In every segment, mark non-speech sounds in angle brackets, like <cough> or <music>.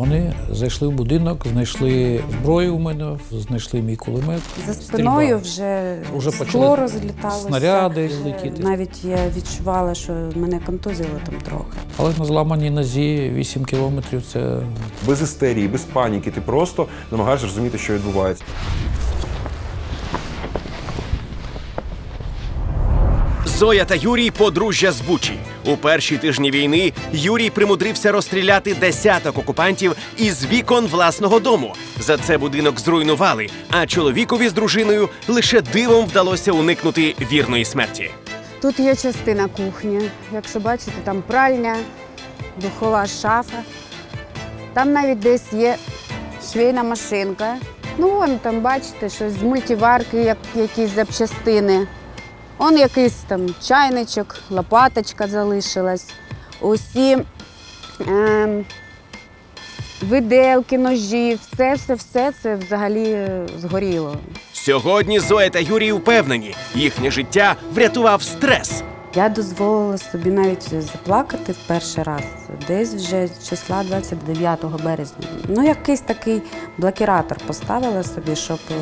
Вони зайшли в будинок, знайшли зброю у мене, знайшли мій кулемет. За спиною вже, Уже скло почали розліталося. снаряди летіти. Навіть я відчувала, що мене контузило там трохи. Але на зламаній нозі 8 кілометрів це Без істерії, без паніки. Ти просто намагаєшся розуміти, що відбувається. Зоя та Юрій подружжя з Бучі. У перші тижні війни Юрій примудрився розстріляти десяток окупантів із вікон власного дому. За це будинок зруйнували, а чоловікові з дружиною лише дивом вдалося уникнути вірної смерті. Тут є частина кухні. Якщо бачите, там пральня, духова шафа. Там навіть десь є швейна машинка. Ну, вон там, бачите, щось з мультиварки, як якісь запчастини. Он якийсь там чайничок, лопаточка залишилась. Усі ем, виделки, ножі, все, все, все це взагалі е, згоріло. Сьогодні Зоя та Юрій впевнені, їхнє життя врятував стрес. Я дозволила собі навіть заплакати в перший раз, десь вже з числа 29 березня. Ну, якийсь такий блокіратор поставила собі, щоб е,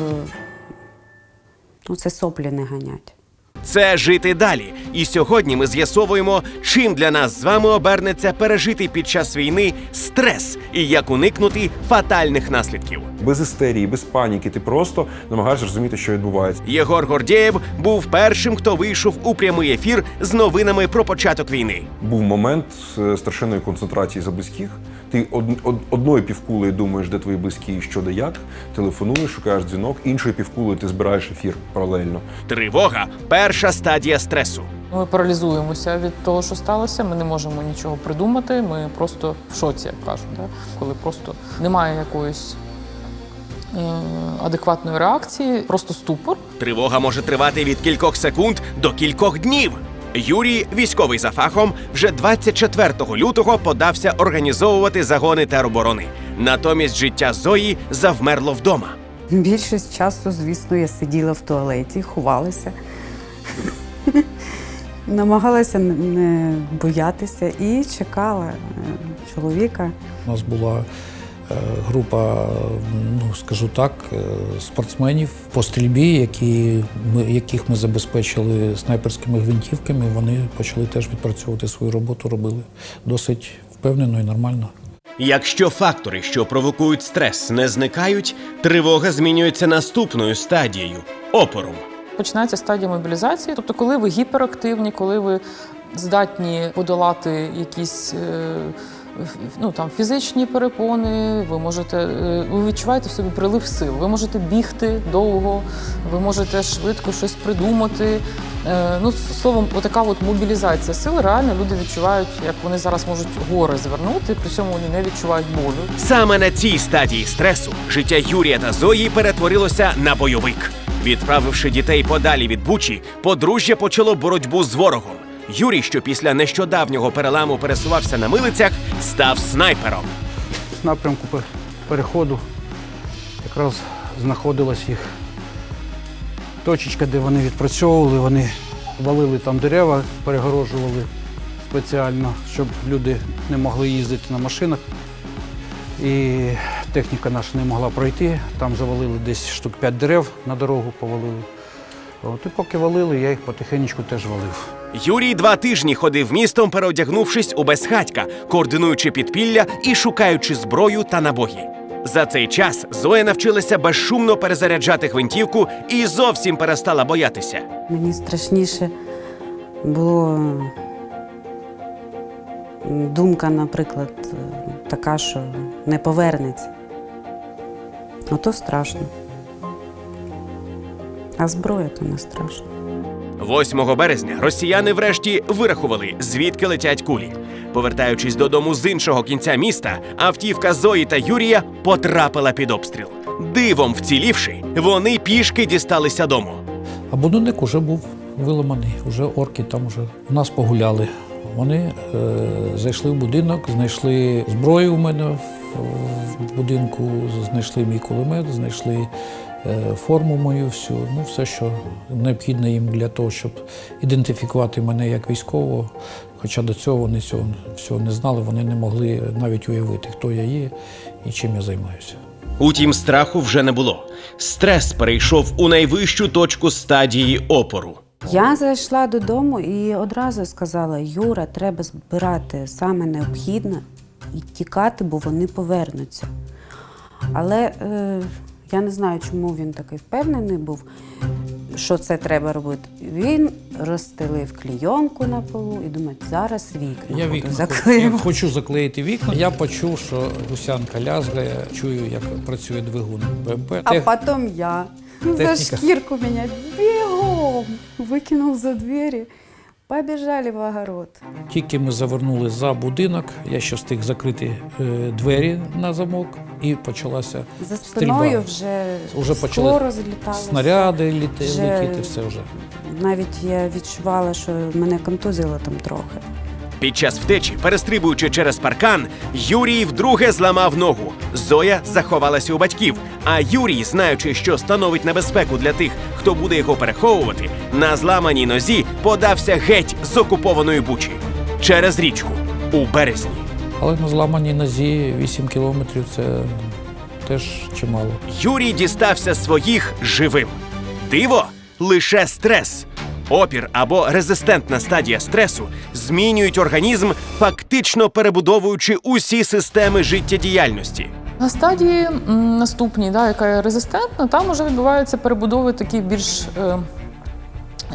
ну, це соплі не ганять. Це жити далі. І сьогодні ми з'ясовуємо, чим для нас з вами обернеться пережити під час війни стрес і як уникнути фатальних наслідків. Без істерії, без паніки. Ти просто намагаєшся зрозуміти, що відбувається. Єгор Гордєєв був першим, хто вийшов у прямий ефір з новинами про початок війни. Був момент е, страшенної концентрації за близьких. Ти од, од- одною півкулею думаєш, де твої близькі і що де як. Телефонуєш, шукаєш дзвінок, іншою півкулею ти збираєш ефір паралельно. Тривога перша стадія стресу. Ми паралізуємося від того, що сталося. Ми не можемо нічого придумати. Ми просто в шоці, як кажуть, да? коли просто немає якоїсь е- адекватної реакції, просто ступор. Тривога може тривати від кількох секунд до кількох днів. Юрій, військовий за фахом, вже 24 лютого подався організовувати загони тероборони. Натомість життя Зої завмерло вдома. Більшість часу, звісно, я сиділа в туалеті, ховалася. <laughs> Намагалася не боятися і чекала е, чоловіка. у нас була група, ну скажу так, е, спортсменів по стрільбі, які ми, яких ми забезпечили снайперськими гвинтівками. Вони почали теж відпрацьовувати свою роботу, робили досить впевнено і нормально. Якщо фактори, що провокують стрес, не зникають, тривога змінюється наступною стадією опором. Починається стадія мобілізації, тобто, коли ви гіперактивні, коли ви здатні подолати якісь. е, Ну, там, фізичні перепони, ви можете е, ви відчуваєте в собі прилив сил. Ви можете бігти довго, ви можете швидко щось придумати. Е, Ну, словом, отака от мобілізація сил. Реально люди відчувають, як вони зараз можуть гори звернути, при цьому вони не відчувають болю. Саме на цій стадії стресу життя Юрія та Зої перетворилося на бойовик. Відправивши дітей подалі від Бучі, подружжя почало боротьбу з ворогом. Юрій, що після нещодавнього переламу пересувався на милицях, став снайпером. в напрямку переходу якраз знаходилась їх точечка, де вони відпрацьовували, вони валили там дерева, перегороджували спеціально, щоб люди не могли їздити на машинах. І техніка наша не могла пройти. Там завалили десь штук 5 дерев на дорогу, повалили. От, і поки валили, я їх потихеньку теж валив. Юрій два тижні ходив містом, переодягнувшись у безхатька, координуючи підпілля і шукаючи зброю та набої. За цей час Зоя навчилася безшумно перезаряджати гвинтівку і зовсім перестала боятися. Мені страшніше було думка, наприклад, така, що не повернеться. Ото страшно. А зброя то не страшно. 8 березня росіяни врешті вирахували, звідки летять кулі. Повертаючись додому з іншого кінця міста, автівка Зої та Юрія потрапила під обстріл. Дивом вцілівши, вони пішки дісталися дому. А будинок вже був виламаний, вже орки там вже у нас погуляли. Вони е, зайшли в будинок, знайшли зброю у мене в, в будинку, знайшли мій кулемет, знайшли форму мою всю, ну все, що необхідно їм для того, щоб ідентифікувати мене як військового. Хоча до цього вони цього всього не знали, вони не могли навіть уявити, хто я є і чим я займаюся. Утім, страху вже не було. Стрес перейшов у найвищу точку стадії опору. Я зайшла додому і одразу сказала: Юра, треба збирати саме необхідне і тікати, бо вони повернуться. Але е, я не знаю, чому він такий впевнений був, що це треба робити. Він розстелив клійонку на полу і думає, зараз вікна Я буду вікна заклеювати. хочу, хочу заклеїти вікна. Я почув, що гусянка лязгає, чую, як працює двигун БМП. А Тех- потом я за Техника. шкирку меня бегом выкинул за двери. Побежали в огород. Тільки ми завернули за будинок, я ще встиг закрити е, двері на замок, і почалася За Стрільба. спиною вже, Уже скло почали розліталося. снаряди літи, Вже- летіти, все вже. Навіть я відчувала, що мене контузило там трохи. Під час втечі, перестрибуючи через паркан, Юрій вдруге зламав ногу. Зоя заховалася у батьків. А Юрій, знаючи, що становить небезпеку для тих, хто буде його переховувати, на зламаній нозі подався геть з окупованої бучі через річку у березні. Але на зламаній нозі 8 кілометрів це теж чимало. Юрій дістався своїх живим. Диво лише стрес. Опір або резистентна стадія стресу змінюють організм, фактично перебудовуючи усі системи життєдіяльності. На стадії наступній, да, яка є резистентна, там вже відбуваються перебудови такі більш е,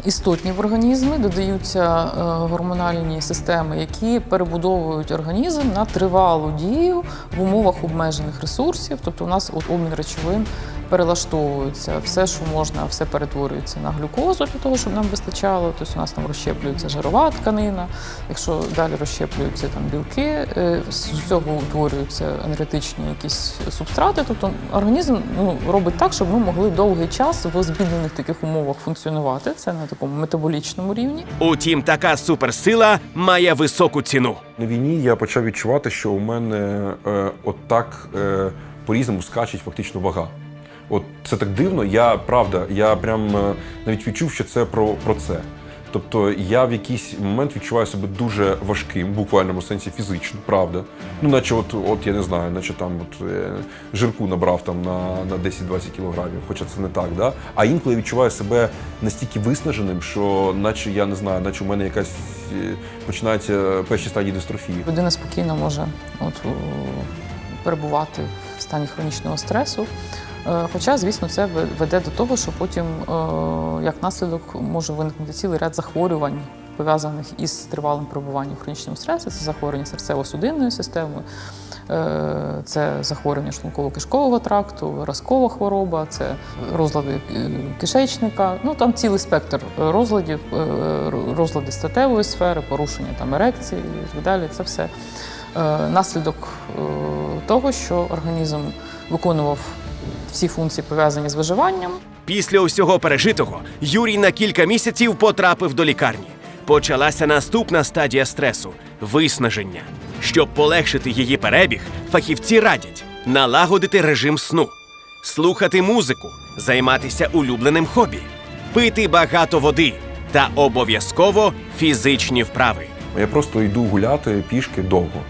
істотні в організмі, додаються е, гормональні системи, які перебудовують організм на тривалу дію в умовах обмежених ресурсів. Тобто у нас от обмін речовин перелаштовується. Все, що можна, все перетворюється на глюкозу для того, щоб нам вистачало. Тобто у нас там розщеплюється жирова тканина. Якщо далі розщеплюються там білки, е, з цього утворюються енергетичні якісь субстрати. Тобто організм ну, робить так, щоб ми могли довгий час в збіднених таких умовах функціонувати. Це на такому метаболічному рівні. Утім, така суперсила має високу ціну. На війні я почав відчувати, що у мене е, от е, по-різному скачить фактично вага. От це так дивно. Я правда, я прям е, навіть відчув, що це про, про це. Тобто я в якийсь момент відчуваю себе дуже важким, буквальному сенсі фізично, правда. Ну, наче от, от я не знаю, наче там от, е, жирку набрав там на, на 10-20 кілограмів, хоча це не так, да? А інколи я відчуваю себе настільки виснаженим, що наче я не знаю, наче у мене якась е, починаються перші стадії дистрофії. Людина спокійно може от, перебувати в стані хронічного стресу. Е, Хоча, звісно, це веде до того, що потім, е, як наслідок, може виникнути цілий ряд захворювань, пов'язаних із тривалим перебуванням в стресі. Це захворювання серцево-судинної системи, е, це захворювання шлунково-кишкового тракту, виразкова хвороба, це розлади кишечника. Ну там цілий спектр розладів, розлади статевої сфери, порушення там ерекції і так далі. Це все наслідок того, що організм виконував всі функції пов'язані з виживанням. Після усього пережитого Юрій на кілька місяців потрапив до лікарні. Почалася наступна стадія стресу виснаження. Щоб полегшити її перебіг, фахівці радять налагодити режим сну, слухати музику, займатися улюбленим хобі, пити багато води та обов'язково фізичні вправи. Я просто йду гуляти пішки довго.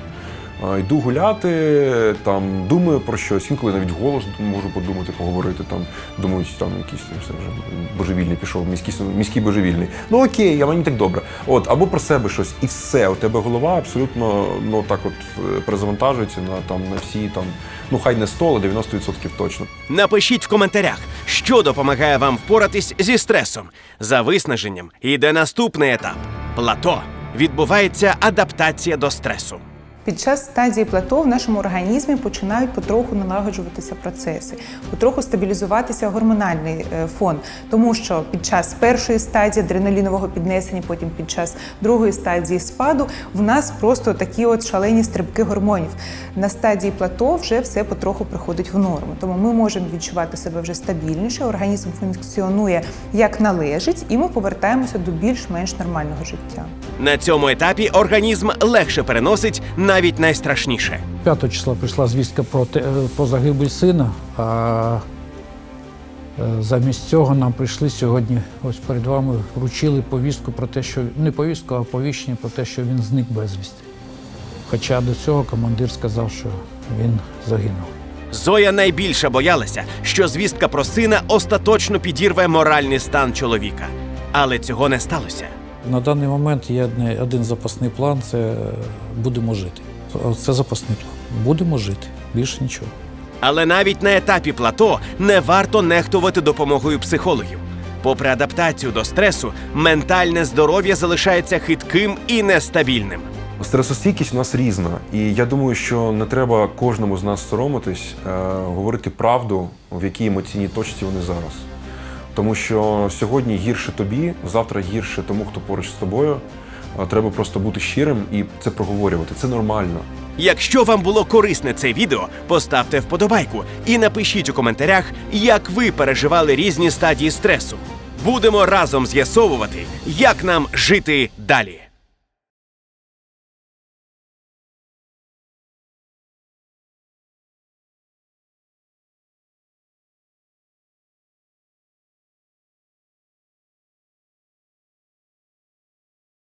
Йду гуляти, там думаю про щось, інколи навіть голос можу подумати, поговорити. Там думаю, там якийсь все вже божевільний пішов, міський міський божевільний. Ну окей, а мені так добре. От або про себе щось, і все. У тебе голова абсолютно ну так, от е, перезавантажується на там на всі там, ну хай не 100, але 90% точно. Напишіть в коментарях, що допомагає вам впоратись зі стресом. За виснаженням йде наступний етап плато. Відбувається адаптація до стресу. Під час стадії плато в нашому організмі починають потроху налагоджуватися процеси, потроху стабілізуватися гормональний е, фон, тому що під час першої стадії адреналінового піднесення, потім під час другої стадії спаду, в нас просто такі от шалені стрибки гормонів. На стадії плато вже все потроху приходить в норму. Тому ми можемо відчувати себе вже стабільніше, організм функціонує як належить, і ми повертаємося до більш-менш нормального життя. На цьому етапі організм легше переносить навіть найстрашніше. 5 числа прийшла звістка про, те, е, про загибель сина, а Е, Замість цього нам прийшли сьогодні, ось перед вами вручили повістку про те, що не повістку, а повіщення про те, що він зник безвісти. Хоча до цього командир сказав, що він загинув. Зоя найбільше боялася, що звістка про сина остаточно підірве моральний стан чоловіка. Але цього не сталося. На даний момент є один запасний план це е, будемо жити. Це запасний план. Будемо жити, більше нічого. Але навіть на етапі плато не варто нехтувати допомогою психологів. Попри адаптацію до стресу, ментальне здоров'я залишається хитким і нестабільним. Стресостійкість у нас різна, і я думаю, що не треба кожному з нас соромитись, е, говорити правду, в якій емоційній точці вони зараз. Тому що сьогодні гірше тобі, завтра гірше тому, хто поруч з тобою. Треба просто бути щирим і це проговорювати. Це нормально. Якщо вам було корисне це відео, поставте вподобайку і напишіть у коментарях, як ви переживали різні стадії стресу. Будемо разом з'ясовувати, як нам жити далі.